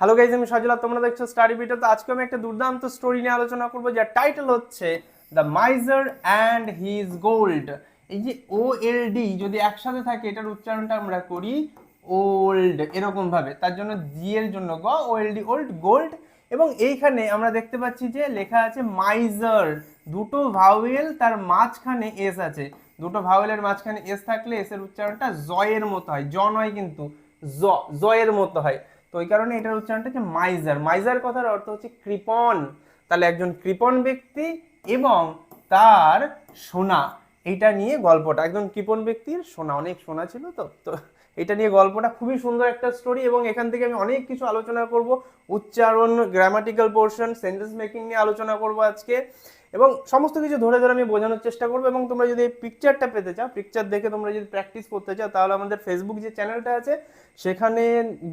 Hello guys আমি সজলা তোমরা দেখছ স্টাডি ভিডিও তো আজকে আমি একটা দুর্দান্ত স্টোরি নিয়ে আলোচনা করব, যার টাইটেল হচ্ছে the miser and his gold এই যে ও এল ডি যদি একসাথে থাকে, এটার উচ্চারণটা আমরা করি ওল্ড এরকম ভাবে। তার জন্য জি এর জন্য গ O L D old gold এবং এইখানে আমরা দেখতে পাচ্ছি যে লেখা আছে মাইজার দুটো ভাওয়েল তার মাঝখানে এস আছে। দুটো ভাওয়েলের মাঝখানে এস থাকলে এস এর উচ্চারণটা জয়ের মতো হয়। জ নয় কিন্তু, জ জয়ের মতো হয়। তো ওই কারণে এটার উচ্চারণটা হচ্ছে মাইজার মাইজার কথার অর্থ হচ্ছে কৃপণ। তাহলে একজন কৃপণ ব্যক্তি এবং তার সোনা এটা নিয়ে গল্পটা। একজন কৃপণ ব্যক্তির সোনা, অনেক সোনা ছিল তো তো এটা নিয়ে গল্পটা খুবই সুন্দর একটা স্টোরি এবং এখান থেকে আমি অনেক কিছু আলোচনা করব। উচ্চারণ গ্রামাটিক্যাল পোর্শন সেন্টেন্স মেকিং নিয়ে আলোচনা করব আজকে। এবং সমস্ত কিছু ধরে ধরে আমি বোঝানোর চেষ্টা করব এবং তোমরা যদি এই পিকচারটা পেতে চাও পিকচার দেখে তোমরা যদি প্র্যাকটিস করতে চাও, তাহলে আমাদের ফেসবুক যে চ্যানেলটা আছে, সেখানে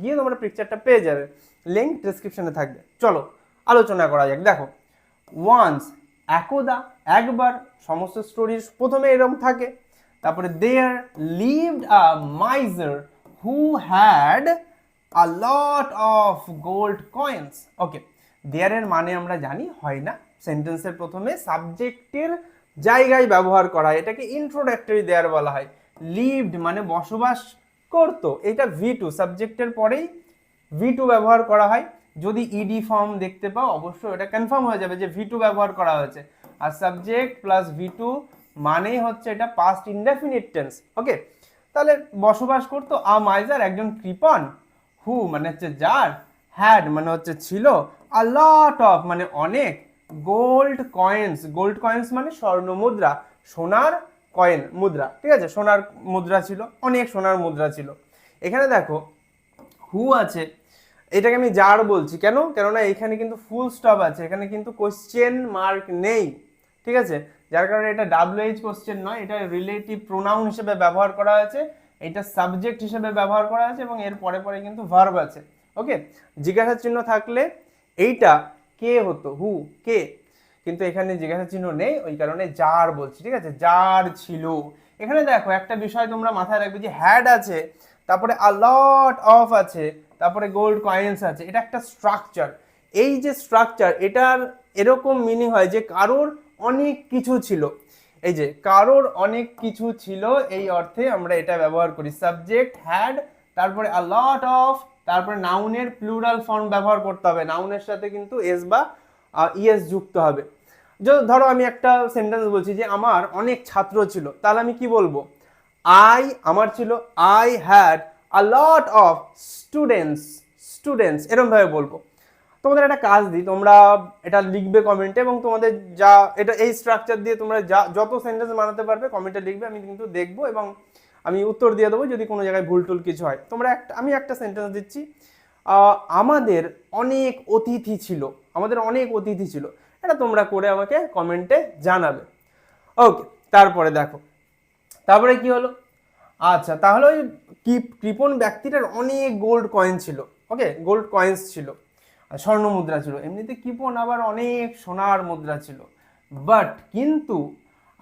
গিয়ে তোমরা পিকচারটা পেয়ে যাবে। লিঙ্ক ডিসক্রিপশনে থাকবে। চলো, আলোচনা করা যাক। দেখো ওয়ান্স একদা, একবার সমস্ত স্টোরির প্রথমে এরকম থাকে। তারপরে there lived a miser who had a lot of gold coins okay দেয়ারের মানে আমরা জানি, হয় না। সেন্টেন্সের প্রথমে সাবজেক্টের জায়গায় ব্যবহার করা হয়। এটাকে ইন্ট্রোডাক্টরি দেয়ার বলা হয়। লিভড মানে বসবাস করতো। এটা ভি টু সাবজেক্টের পরেই ভি টু ব্যবহার করা হয়। যদি ইডি ফর্ম দেখতে পাও, অবশ্যই এটা কনফার্ম হয়ে যাবে যে ভি টু ব্যবহার করা হয়েছে। আর সাবজেক্ট প্লাস ভি টু মানেই হচ্ছে এটা পাস্ট ইনডেফিনিট টেন্স ওকে তাহলে বসবাস করতো আ মাইজার, একজন কৃপন হু মানে হচ্ছে যার হ্যাড মানে হচ্ছে ছিল আ লট অফ মানে অনেক গোল্ড কয়েন্স গোল্ড কয়েন্স মানে স্বর্ণ মুদ্রা, সোনার কয়েন মুদ্রা, ঠিক আছে? সোনার মুদ্রা ছিল, অনেক সোনার মুদ্রা ছিল। এখানে দেখো হু আছে? এটাকে আমি যার বলছি। কেন? কেননা এখানে কিন্তু ফুল স্টপ আছে। এখানে কিন্তু কোশ্চেন মার্ক নেই। ঠিক আছে? যার কারণে এটা ডাব্লিউএইচ কোশ্চেন নয়, এটা রিলেটিভ প্রোনাউন হিসেবে ব্যবহার করা হয়েছে, এটা সাবজেক্ট হিসেবে ব্যবহার করা আছে এবং এর পরে পরে কিন্তু ভার্ব আছে। ওকে জিজ্ঞাসা চিহ্ন থাকলে এইটা কে হতো হু কে? কিন্তু এখানে জিজ্ঞাসা চিহ্ন নেই, ওই কারণে যার বলছি, ঠিক আছে? যার ছিল। এখানে দেখো, একটা বিষয় তোমরা মাথায় রাখবে যে হ্যাড আছে, তারপরে আলট অফ আছে, তারপরে গোল্ড কয়েন্স আছে, এটা একটা স্ট্রাকচার এই যে স্ট্রাকচার এটার এরকম মিনিং হয় যে কারোর অনেক কিছু ছিল। এই যে কারোর অনেক কিছু ছিল, এই অর্থে আমরা এটা ব্যবহার করি। সাবজেক্ট হ্যাড তারপরে আ লট অফ তারপরে নাউনের প্লুরাল ফর্ম ব্যবহার করতে হবে। নাউনের সাথে কিন্তু এস বা ইএস যুক্ত হবে। ধরো আমি একটা সেন্টেন্স বলছি যে আমার অনেক ছাত্র ছিল। তাহলে আমি কি বলব? আই আমার ছিল I had a lot of students students এরকমভাবে বলব। তোমাদের একটা কাজ দিই, তোমরা এটা লিখবে কমেন্টে এবং তোমাদের যা, এটা এই স্ট্রাকচার দিয়ে তোমরা যা, যত সেন্টেন্স বানাতে পারবে কমেন্টে লিখবে, আমি কিন্তু দেখব এবং আমি উত্তর দিয়ে দেবো যদি কোনো জায়গায় ভুল টুল কিছু হয়। তোমরা একটা, আমি একটা সেন্টেন্স দিচ্ছি। আমাদের অনেক অতিথি ছিল, আমাদের অনেক অতিথি ছিল। এটা তোমরা করে আমাকে কমেন্টে জানাবে। ওকে তারপরে দেখো। তারপরে কি হলো? আচ্ছা তাহলে ওই কৃপণ ব্যক্তিটার অনেক গোল্ড কয়েন ছিল। ওকে গোল্ড কয়েন্স ছিল। স্বর্ণ মুদ্রা ছিল। এমনিতে কৃপণ আবার অনেক সোনার মুদ্রা ছিল। বাট কিন্তু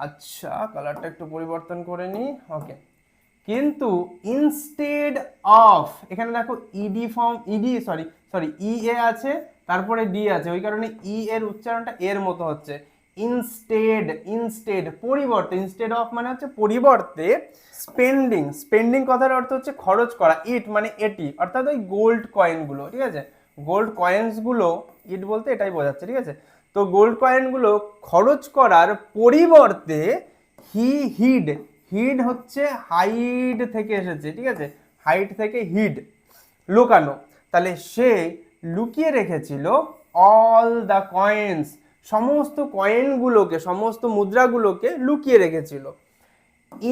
আচ্ছা কালারটা একটু পরিবর্তন করে নিই। ওকে কিন্তু ইনস্টেড অফ এখানে দেখো ED form ED sorry sorry ই এ আছে, তারপরে ডি আছে, ওই কারণে ই এর উচ্চারণটা এর মতো হচ্ছে। ইনস্টেড ইনস্টেড পরিবর্তে ইনস্টেড অফ মানে হচ্ছে পরিবর্তে স্পেন্ডিং স্পেন্ডিং কথার অর্থ হচ্ছে খরচ করা ইট মানে এটি, অর্থাৎ ওই গোল্ড কয়েনগুলো ঠিক আছে? গোল্ড কয়েন্সগুলো ইট বলতে এটাই বোঝাচ্ছে, ঠিক আছে? তো গোল্ড কয়েনগুলো খরচ করার পরিবর্তে হি হিড হিড হচ্ছে হাইড থেকে এসেছে, ঠিক আছে? হাইট থেকে হিড, লুকানো। তাহলে সে লুকিয়ে রেখেছিল অল দ্য কয়েন্স সমস্ত কয়েনগুলোকে সমস্ত মুদ্রাগুলোকে লুকিয়ে রেখেছিল।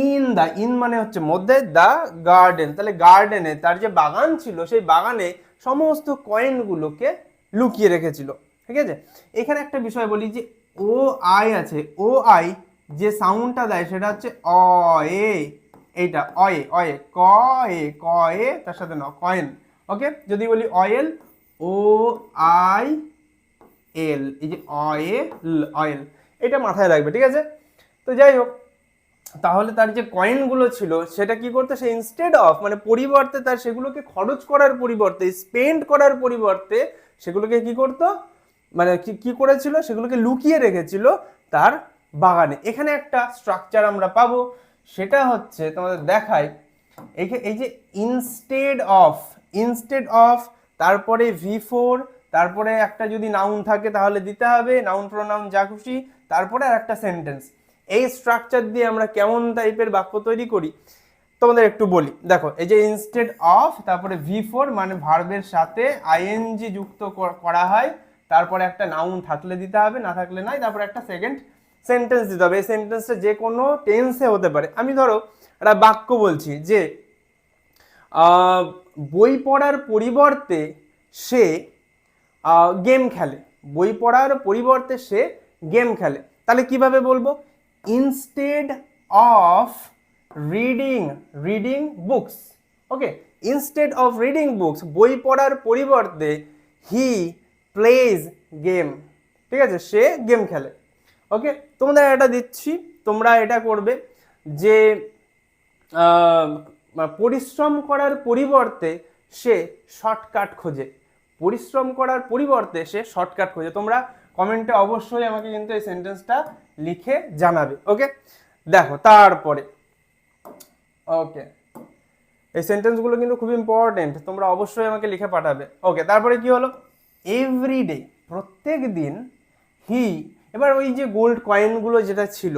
ইন দ্য ইন মানে হচ্ছে মধ্যে দ্য গার্ডেন তাহলে গার্ডেনে তার যে বাগান ছিল, সেই বাগানে সমস্ত কয়েনগুলোকে লুকিয়ে রেখেছিল, ঠিক আছে? এখানে একটা বিষয় বলি যে ও আই আছে ও আই যে সাউন্ডটা দেয় সেটা হচ্ছে অ, এ, এইটা অয়ে অয়ে ক, এ ক, এ, তার সাথে ন কয়েন ওকে? যদি বলি অয়েল ও, আই, এল, এই যে অয়েল অয়েল এটা মাথায় রাখবে, ঠিক আছে? তো যাই হোক, তাহলে তার যে কয়েনগুলো ছিল, সেটা কি করতো, সে ইনস্টেড অফ মানে পরিবর্তে তার সেগুলোকে খরচ করার পরিবর্তে স্পেন্ড করার পরিবর্তে, সেগুলোকে কি করতো? মানে কি কি করেছিল? সেগুলোকে লুকিয়ে রেখেছিল তার বাগানে। এখানে একটা স্ট্রাকচার আমরা পাবো, সেটা হচ্ছে তোমাদের দেখায় এই যে ইনস্টেড অফ ইনস্টেড অফ তারপরে ভি ফোর তারপরে একটা যদি নাউন থাকে তাহলে দিতে হবে নাউন প্রোনাউন যা খুশি, তারপরে আর একটা সেন্টেন্স এই স্ট্রাকচার দিয়ে আমরা কেমন টাইপের বাক্য তৈরি করি? তোমাদের একটু বলি। দেখো, এই যে ইনস্টেড অফ তারপরে ভি ফোর মানে ভার্বের সাথে আইএনজি যুক্ত করা হয়, তারপরে একটা নাউন থাকলে দিতে হবে, না থাকলে নাই, তারপরে একটা সেকেন্ড সেন্টেন্স দিতে হবে। এই সেন্টেন্সটা যে কোনো টেন্সে হতে পারে। আমি ধরো একটা বাক্য বলছি যে বই পড়ার পরিবর্তে সে গেম খেলে। বই পড়ার পরিবর্তে সে গেম খেলে। তাহলে কীভাবে বলব? Instead of reading reading books okay instead of reading books বই পড়ার পরিবর্তে হি প্লেজ গেম ঠিক আছে? সে গেম খেলে। ওকে তোমাদের এটা দিচ্ছি, তোমরা এটা করবে যে পরিশ্রম করার পরিবর্তে সে শর্টকাট খোঁজে। পরিশ্রম করার পরিবর্তে সে শর্টকাট খোঁজে। তোমরা কমেন্টে অবশ্যই আমাকে কিন্তু এই সেন্টেন্সটা লিখে জানাবে ওকে দেখো, তারপরে ওকে এই সেন্টেন্সগুলো কিন্তু খুব ইম্পর্টেন্ট তোমরা অবশ্যই আমাকে লিখে পাঠাবে। ওকে তারপরে কি হলো? এভরিডে প্রত্যেক দিন হি এবার ওই যে গোল্ড কয়েনগুলো যেটা ছিল,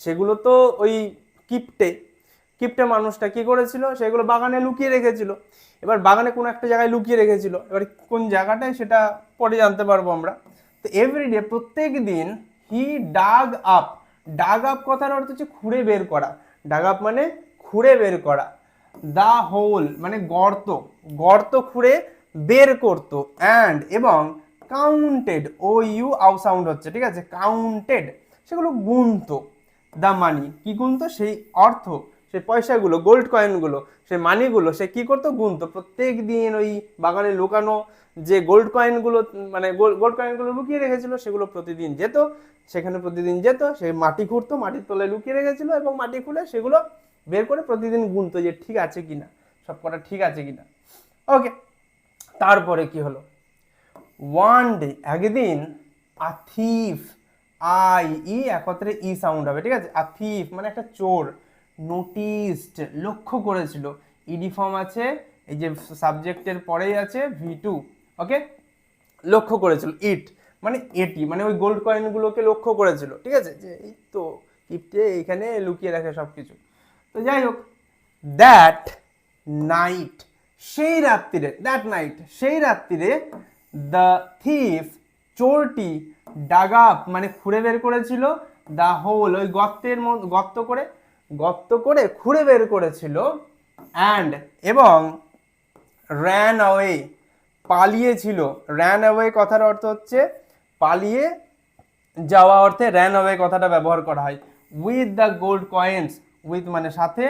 সেগুলো তো ওই কিপটে কিপটে মানুষটা কি করেছিল? সেগুলো বাগানে লুকিয়ে রেখেছিল। এবার বাগানে কোনো একটা জায়গায় লুকিয়ে রেখেছিল। এবার কোন জায়গাটায় সেটা পরে জানতে পারব আমরা। তো এভরিডে প্রত্যেক দিন he dug up dug up কথার অর্থ হচ্ছে খুঁড়ে বের করা। ডাগ আপ মানে খুঁড়ে বের করা। দা হোল মানে গর্ত। গর্ত খুঁড়ে বের করতো। অ্যান্ড এবং counted O U ow sound হচ্ছে, ঠিক আছে? কাউন্টেড সেগুলো গুনতো দা মানি কি গুনতো সেই অর্থ, সেই পয়সাগুলো গোল্ড কয়েনগুলো সেই মানিগুলো সে কি করতো? গুনতো প্রত্যেক দিন ওই বাগানে লুকানো যে গোল্ড কয়েনগুলো মানে গোল্ড কয়েনগুলো লুকিয়ে রেখেছিল, সেগুলো প্রতিদিন যেত, সেখানে প্রতিদিন যেত, সে মাটি খুঁড়তো, মাটির তলায় লুকিয়ে রেখেছিল এবং মাটি খুলে সেগুলো বের করে প্রতিদিন গুনতো যে ঠিক আছে কিনা সব কটা ঠিক আছে কিনা। ওকে তারপরে কি হলো? ওয়ান ডে একদিন আ থিফ আই, ই একত্রে ই সাউন্ড হবে, ঠিক আছে? আ থিফ মানে একটা চোর নোটিসড লক্ষ্য করেছিল। ইডি ফর্ম আছে, এই যে সাবজেক্টের পরেই আছে ভি টু ওকে লক্ষ্য করেছিল ইট মানে এটি মানে ওই গোল্ড কয়েনগুলোকে লক্ষ্য করেছিল, ঠিক আছে? যে এই তো, কিপটে এইখানে লুকিয়ে রাখে সব কিছু তো যাই হোক দ্যাট নাইট সেই রাত্রিরে দ্যাট নাইট সেই রাত্রিরে দ্য থিফ চোরটি ডাগাপ মানে খুঁড়ে বের করেছিল। দ্য হোল ওই গর্তের গর্ত করে গর্ত করে খুঁড়ে বের করেছিল। অ্যান্ড এবং র্যান অ্যাওয়ে পালিয়েছিল। র্যান অ্যাওয়ে কথার অর্থ হচ্ছে পালিয়ে যাওয়া অর্থে র্যান অ্যাওয়ে কথাটা ব্যবহার করা হয়। With the gold coins with মানে সাথে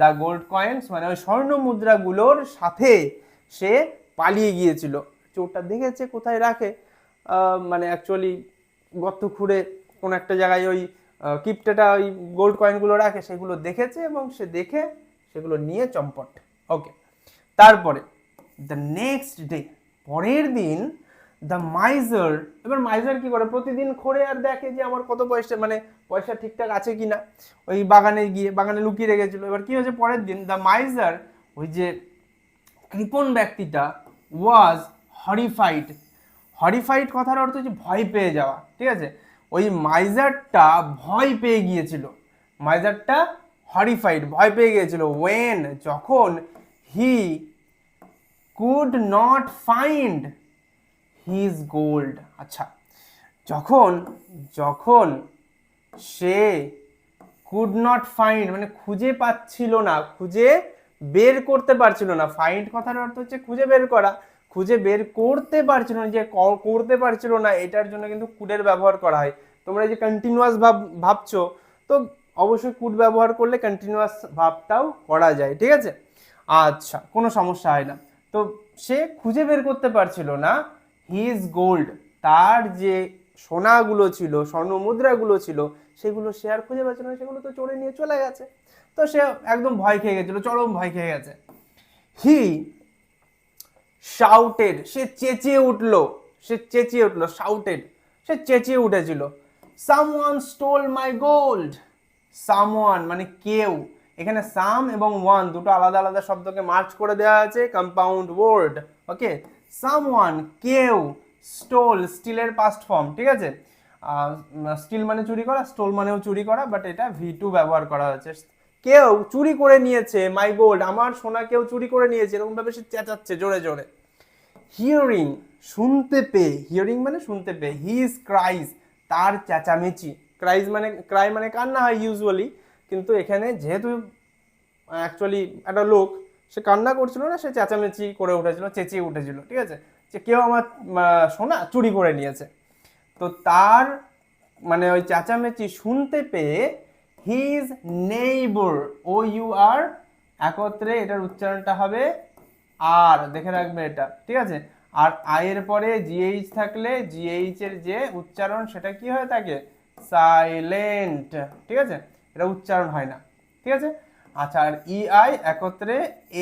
দ্য গোল্ড কয়েন্স মানে ওই স্বর্ণ মুদ্রাগুলোর সাথে সে পালিয়ে গিয়েছিল। চোরটা দেখেছে, কোথায় রাখে? মানে অ্যাকচুয়ালি গর্ত খুঁড়ে কোনো একটা জায়গায় ওই কিপটেটা ওই গোল্ড কয়েনগুলো রাখে, সেগুলো দেখেছে এবং সে দেখে সেগুলো নিয়ে চম্পট। ওকে তারপরে দ্য নেক্সট ডে পরের দিন দ্য মাইজার এবার মাইজার কি করে? প্রতিদিন খোঁড়ে আর দেখে যে আমার কত পয়সা মানে পয়সা ঠিকঠাক আছে কি না ওই বাগানে গিয়ে, বাগানে লুকিয়ে রেখেছিল। এবার কি হয়েছে? পরের দিন দ্য মাইজার ওই যে কৃপণ ব্যক্তিটা ওয়াজ হরিফাইড। হরিফাইড কথার অর্থ হচ্ছে ভয় পেয়ে যাওয়া, ঠিক আছে? ওই মাইজারটা ভয় পেয়ে গিয়েছিল। মাইজারটা হরিফাইড, ভয় পেয়ে গিয়েছিল। ওয়েন যখন he could not find his gold আচ্ছা যখন যখন সে কুড নট ফাইন্ড মানে খুঁজে পাচ্ছিল না, খুঁজে বের করতে পারছিল না ফাইন্ড কথার অর্থ হচ্ছে খুঁজে বের করা। খুঁজে বের করতে পারছিল না, যে করতে পারছিল না, এটার জন্য কিন্তু কুডের ব্যবহার করা হয়। তোমরা যে কন্টিনিউয়াস ভাব, ভাবছ, তো অবশ্যই কুড ব্যবহার করলে কন্টিনিউয়াস ভাবটাও করা যায়, ঠিক আছে? আচ্ছা কোনো সমস্যা হয় না। তো সে খুঁজে বের করতে পারছিল না হিজ গোল্ড তার যে সোনাগুলো ছিল, স্বর্ণ মুদ্রাগুলো ছিল, সেগুলো সে আর খুঁজে পাচ্ছে না, সেগুলো তো চড়ে নিয়ে চলে গেছে। তো সে একদম ভয় খেয়ে গেছিল, চরম ভয় খেয়ে গেছে। হি শাউটেড সে চেঁচিয়ে উঠল, সে চেঁচিয়ে উঠল শাউটেড সে চেঁচিয়ে উঠেছিল। Someone stole my gold someone মানে কেউ। এখানে সাম এবং ওয়ান দুটো আলাদা আলাদা শব্দকে মার্চ করে দেওয়া আছে কম্পাউন্ড ওয়ার্ড ওকে সামওয়ান কেউ স্টোল স্টিলের পাস্ট ফর্ম ঠিক আছে? স্টিল মানে চুরি করা স্টোল মানেও চুরি করা বাট এটা ভি টু ব্যবহার করা হয়েছে। কেউ চুরি করে নিয়েছে মাই গোল্ড আমার সোনা কেউ চুরি করে নিয়েছে এরকম ভাবে সে চেঁচাচ্ছে জোরে জোরে। হিয়ারিং শুনতে পেয়ে হিয়ারিং মানে শুনতে পেয়ে হি ইজ ক্রাইজ তার চেঁচামেচি। ক্রাইজ মানে ক্রাই মানে কান্না হয় ইউজুয়ালি কিন্তু এখানে যেহেতু অ্যাকচুয়ালি একটা লোক, সে কান্না করছিল না, সে চেঁচামেচি করে উঠেছিল, চেঁচিয়ে উঠেছিল, ঠিক আছে? যে কেউ আমার সোনা চুরি করে নিয়েছে। তো তার মানে ওই চেঁচামেচি শুনতে পেয়ে হিজ নেইবর ও ইউ আর একত্রে এটার উচ্চারণটা হবে আর, দেখে রাখবে এটা, ঠিক আছে? আর আয়ের পরে জিএইচ থাকলে জিএইচ এর যে উচ্চারণ, সেটা কি হয়ে থাকে? সাইলেন্ট ঠিক আছে? এটা উচ্চারণ হয় না, ঠিক আছে? আচ্ছা আর ই আই একত্রে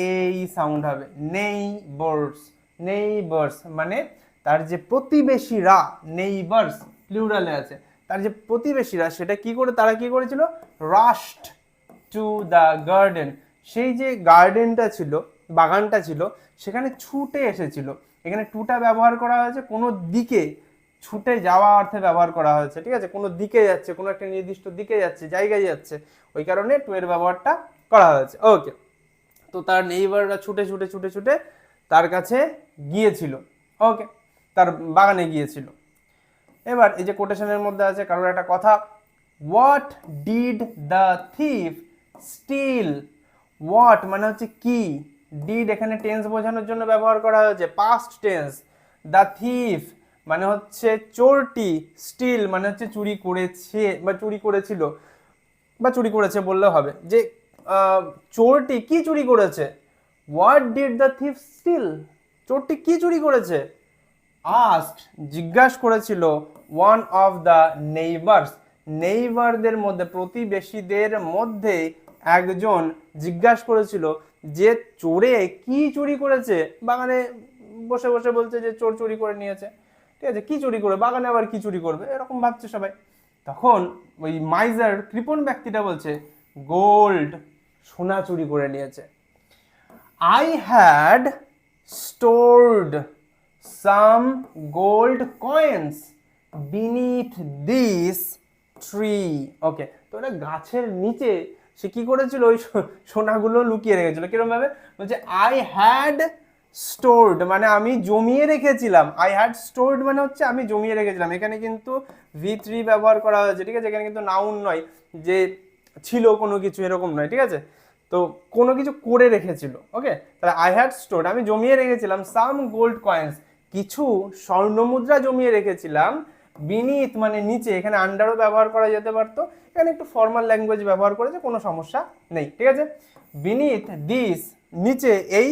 এই সাউন্ড হবে নেই বার্ডস নেই বার্ডস মানে তার যে প্রতিবেশীরা নেইবার্স প্লুরালে আছে। তার যে প্রতিবেশীরা, সেটা কি করে, তারা কি করেছিল? রাস্ট টু দ্য গার্ডেন সেই যে গার্ডেনটা ছিল, বাগানটা ছিল, সেখানে ছুটে এসেছিল। এখানে টুটা ব্যবহার করা হয়েছে, কোনো দিকে ছুটে যাওয়া অর্থে ব্যবহার করা হয়েছে, ঠিক আছে? কোনো দিকে যাচ্ছে, কোনো একটা নির্দিষ্ট দিকে যাচ্ছে, জায়গায় যাচ্ছে। ওই কারণে টু এর ব্যবহারটা করা হয়েছে। ওকে তো তার নেইবাররা ছুটে ছুটে ছুটে ছুটে তার কাছে গিয়েছিল। ওকে তার বাগানে গিয়েছিল। এবার এই যে কোটেশনের মধ্যে আছে কারোর একটা কথা what did the thief steal what মানে হচ্ছে কি? ডিড এখানে টেন্স বোঝানোর জন্য ব্যবহার করা হয়েছে। পাস্ট টেন্স দ্য থিফ মানে হচ্ছে চোরটি স্টিল মানে হচ্ছে চুরি করেছে বা চুরি করেছিল বা চুরি করেছে বললে হবে। যে চোরটি কি চুরি করেছে? What did the thief steal চোরটি কি চুরি করেছে? আস্ট জিজ্ঞাসা করেছিল। ওয়ান অফ দ্য নেইবার্স নেইবারদের মধ্যে, প্রতিবেশীদের মধ্যে একজন জিজ্ঞাসা করেছিল যে, চোরে কি চুরি করেছে? বাগানে বসে বসে বলছে যে, চোর চুরি করে নিয়েছে। ঠিক আছে, কি চুরি করে? বাগানে আবার কি চুরি করবে? এরকম ভাবছে সবাই। তখন ওই মাইজার কৃপণ ব্যক্তিটা বলছে, গোল্ড সোনা চুরি করে নিয়েছে। I had stored some gold coins. Beneath this tree. Okay তো এটা গাছের নিচে সে কি করেছিল? ওই সোনাগুলো লুকিয়ে রেখেছিল। কীরকম ভাবে? বলছে আই হ্যাড স্টোর্ড মানে আমি জমিয়ে রেখেছিলাম। আই হ্যাড স্টোর্ড মানে হচ্ছে আমি জমিয়ে রেখেছিলাম। এখানে কিন্তু ভি থ্রি ব্যবহার করা হয়েছে, ঠিক আছে? এখানে কিন্তু নাউন নয়, যে ছিল কোনো কিছু এরকম নয়, ঠিক আছে? তো কোনো কিছু করে রেখেছিল ওকে তাহলে আই হ্যাড স্টোর আমি জমিয়ে রেখেছিলাম সাম গোল্ড কয়েন্স কিছু স্বর্ণ মুদ্রা জমিয়ে রেখেছিলাম বিনিত মানে নিচে, এখানে আন্ডারও ব্যবহার করা যেতে পারতো। এখানে একটু ফর্মাল ল্যাঙ্গুয়েজ ব্যবহার করেছে, কোনো সমস্যা নেই, ঠিক আছে? বিনিত দিস নিচে, এই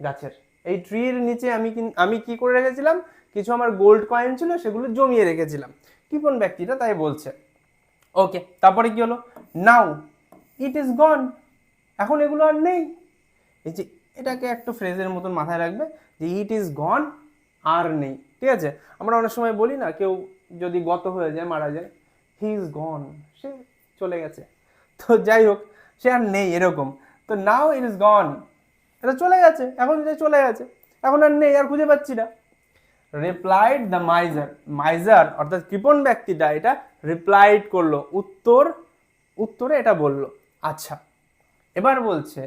গাছের, এই ট্রির নিচে আমি আমি কি করে রেখেছিলাম? কিছু আমার গোল্ড কয়েন ছিল, সেগুলো জমিয়ে রেখেছিলাম। কৃপন ব্যক্তিটা তাই বলছে। ওকে তারপরে কি হলো? নাও ইট ইজ গন এখন এগুলো আর নেই। এই যে, এটাকে একটু ফ্রেজের মতন মাথায় রাখবে যে ইট ইজ গন আর নেই। ঠিক আছে? আমরা অনেক সময় বলি না, কেউ যদি গত হয়ে যায়, মারা যায় হি ইজ গন সে চলে গেছে। তো যাই হোক, সে আর নেই এরকম। তো নাও ইট ইজ গন এটা চলে গেছে, এখন যে চলে গেছে, এখন আর নেই, আর খুঁজে পাচ্ছি না। রিপ্লাইড দ্য মাইজার মাইজার অর্থাৎ কৃপণ ব্যক্তিটা এটা রিপ্লাইড করল, উত্তর, উত্তরে এটা বলল আচ্ছা। এবার বলছে,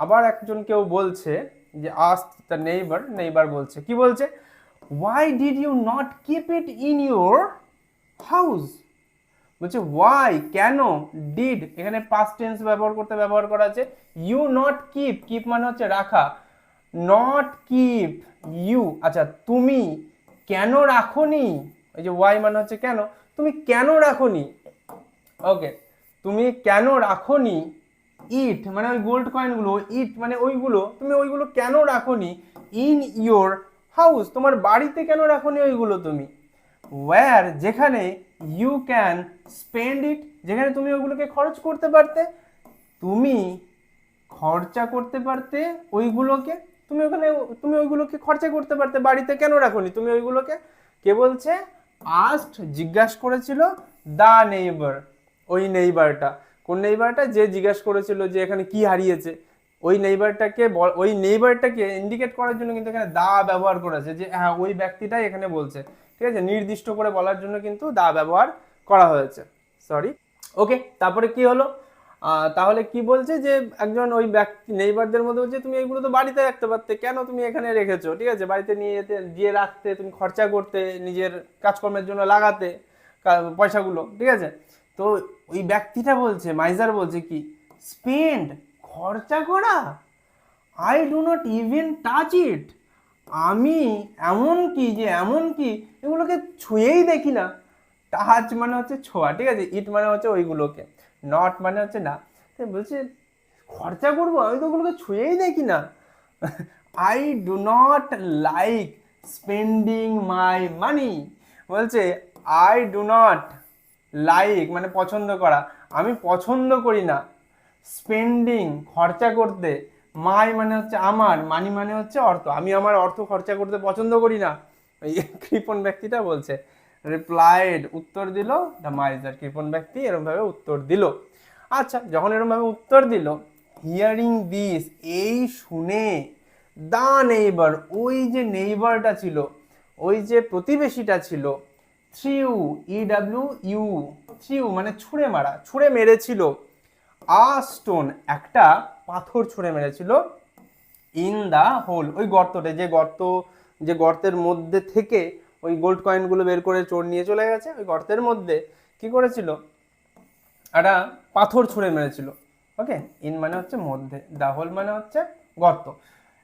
আবার একজন কেউ বলছে যে আস দ্য নেইবার নেইবার বলছে, কি বলছে? Why did you not keep it in your house বলছে ওয়াই কেন ডিড এখানে পাস্ট টেন্স ব্যবহার করতে ব্যবহার করা আছে ইউ নট কিপ কিপ মানে হচ্ছে রাখা নট কিপ ইউ আচ্ছা তুমি কেন রাখোনি? ওই যে ওয়াই মানে হচ্ছে কেন, তুমি কেন রাখোনি? ওকে তুমি কেন রাখোনি? ইট মানে ওই গোল্ড কয়েনগুলো ইট মানে ওইগুলো, তুমি ওইগুলো কেন রাখোনি? ইন ইয়োর হাউস, তোমার বাড়িতে কেন রাখোনি ওইগুলো তুমি? ওয়্যার যেখানে ইউ ক্যান স্পেন্ড ইট যেখানে তুমি ওগুলোকে খরচ করতে পারতে, তুমি খরচা করতে পারতে ওইগুলোকে, তুমি ওখানে, তুমি ওইগুলোকে খরচা করতে পারতে, বাড়িতে কেন রাখোনি? তুমি ওইগুলোকে কে বলছে? আস্ট জিজ্ঞাসা করেছিল দা নেইবার ওই নেইবারটা কোন নেইবারটা যে জিজ্ঞাসা করেছিল যে এখানে কি হারিয়েছে। ওই নেইবারটাকে ওই নেইবারটাকে ইন্ডিকেট করার জন্য কিন্তু এখানে দা ব্যবহার করেছে যে হ্যাঁ ওই ব্যক্তিটাই এখানে বলছে। ঠিক আছে? নির্দিষ্ট করে বলার জন্য কিন্তু দা ব্যবহার করা হয়েছে। সরি ওকে তারপরে কি হলো? তাহলে কি বলছে যে, একজন ওই ব্যক্তি নেইবারদের মধ্যে বলছে, তুমি এইগুলো তো বাড়িতে রাখতে পারতে, কেন তুমি এখানে রেখেছো? ঠিক আছে? বাড়িতে নিয়ে যেতে, গিয়ে রাখতে, তুমি খরচা করতে, নিজের কাজকর্মের জন্য লাগাতে পয়সাগুলো, ঠিক আছে? তো ওই ব্যক্তিটা বলছে মাইজার বলছে কি স্পেন্ড খরচা করা? I do not even touch it আমি এমন কি যে এমন কি? এগুলোকে ছুঁয়েই দেখি না। টাচ মানে হচ্ছে ছোঁয়া, ঠিক আছে? ইট মানে হচ্ছে ওইগুলোকে। নট মানে হচ্ছে না। বলছে, খরচা করব? আমি তো ওগুলোকে ছুঁয়েই দেখি না। I do not like spending my money বলছে আই ডু নট লাইক মানে পছন্দ করা। আমি পছন্দ করি না। স্পেন্ডিং খরচা করতে। মাই মানে হচ্ছে আমার, মানি মানে হচ্ছে অর্থ। আমি আমার অর্থ খরচা করতে পছন্দ করি না। কৃপণ ব্যক্তিটা বলছে রিপ্লাইড উত্তর দিল দ্য মাইজার কৃপণ ব্যক্তি এরমভাবে উত্তর দিল। আচ্ছা যখন এরমভাবে উত্তর দিল হিয়ারিং দিস এই শুনে দা নেইবার ওই যে নেইবারটা ছিল, ওই যে প্রতিবেশীটা ছিল threw E W U threw মানে ছুঁড়ে মারা, ছুঁড়ে মেরেছিল। আ স্টোন একটা পাথর ছুঁড়ে মেরেছিল ইন দা হোল, ওই গর্তটা, যে গর্ত, যে গর্তের মধ্যে থেকে ওই গোল্ড কয়েনগুলো বের করে চোর নিয়ে চলে গেছে, ওই গর্তের মধ্যে কি করেছিল? একটা পাথর ছুঁড়ে মেরেছিল। ওকে ইন মানে হচ্ছে মধ্যে, দা হোল মানে হচ্ছে গর্ত।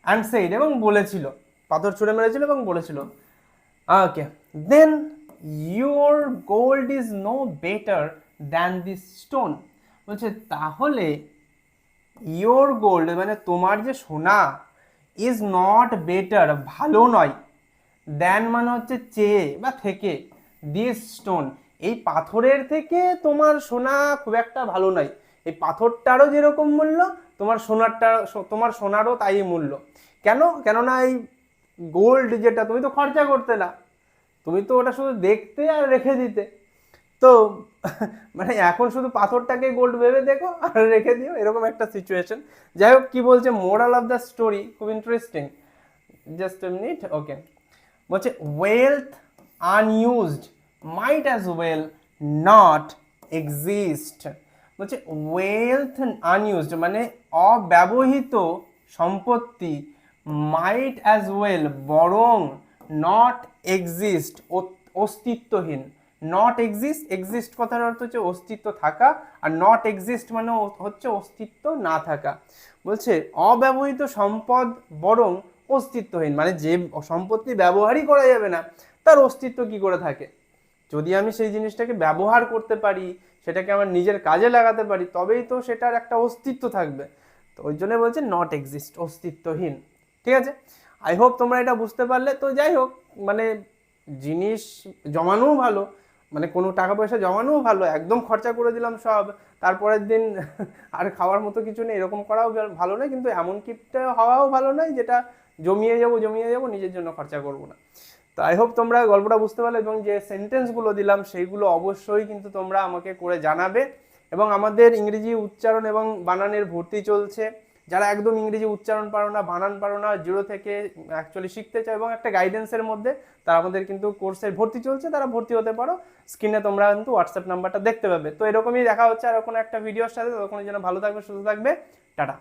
অ্যান্ড সেইড এবং বলেছিল, পাথর ছুঁড়ে মেরেছিল এবং বলেছিল। Okay then your gold is no better than this stone বলছে, তাহলে ইয়োর গোল্ড মানে তোমার যে সোনা ইজ নট বেটার ভালো নয়। দেন মানে হচ্ছে চেয়ে বা থেকে। দিস স্টোন এই পাথরের থেকে তোমার সোনা খুব একটা ভালো নয়। এই পাথরটারও যেরকম মূল্য, তোমার সোনারটা তোমার সোনারও তাই মূল্য। কেন? কেননা এই গোল্ড যেটা, তুমি তো খরচা করতে না। তুমি তো ওটা শুধু দেখতে আর রেখে দিতে। তো মানে এখন শুধু পাথরটাকে গোল্ড ভেবে দেখো আর রেখে দিও, এরকম একটা সিচুয়েশন যাই হোক, কি বলছে? মোরাল অফ দ্য স্টোরি খুব ইন্টারেস্টিং জাস্ট মিনিট ওকে বলছে wealth unused might as well not exist বলছে ওয়েলথ আনইউজড মানে অব্যবহৃত সম্পত্তি মাইট অ্যাজ ওয়েল বরং নট এক্সিস্ট অস্তিত্বহীন। নট এক্সিস্ট এক্সিস্ট কথার অর্থ হচ্ছে অস্তিত্ব থাকা আর নট এক্সিস্ট মানে হচ্ছে অস্তিত্ব না থাকা। বলছে, অব্যবহৃত সম্পদ বরং অস্তিত্বহীন মানে যে সম্পত্তি ব্যবহারই করা যাবে না, তার অস্তিত্ব কি করে থাকে? যদি আমি সেই জিনিসটাকে ব্যবহার করতে পারি, সেটাকে আমার নিজের কাজে লাগাতে পারি, তবেই তো সেটার একটা অস্তিত্ব থাকবে। তো ওই জন্য বলছে নট এক্সিস্ট অস্তিত্বহীন। ঠিক আছে? আই হোপ তোমরা এটা বুঝতে পারলে। তো যাই হোক মানে জিনিস জমানোও ভালো মানে কোনো টাকা পয়সা জমানোও ভালো, একদম খরচা করে দিলাম সব, তারপরের দিন আর খাওয়ার মতো কিছু নেই, এরকম করাও ভালো নয়, কিন্তু এমন কিপটা হওয়াও ভালো নয়, যেটা জমিয়ে যাব জমিয়ে যাব, নিজের জন্য খরচা করব না। তো আই হোপ তোমরা গল্পটা বুঝতে পারলে এবং যে সেন্টেন্সগুলো দিলাম, সেইগুলো অবশ্যই কিন্তু তোমরা আমাকে করে জানাবে। এবং আমাদের ইংরেজি উচ্চারণ এবং বানানের ভর্তি চলছে। যারা একদম ইংরেজি উচ্চারণ পারো না, বানান পারো না জিরো থেকে অ্যাকচুয়ালি শিখতে চাও এবং একটা গাইডেন্সের মধ্যে তারা আমাদের কিন্তু কোর্সের ভর্তি চলছে, তারা ভর্তি হতে পারো। স্ক্রিনে তোমরা কিন্তু হোয়াটসঅ্যাপ নাম্বারটা দেখতে পাবে। তো এরকমই দেখা হচ্ছে আর কোনো একটা ভিডিওর সাথে। তখন যেন ভালো থাকবে, সুস্থ থাকবে। টাটা।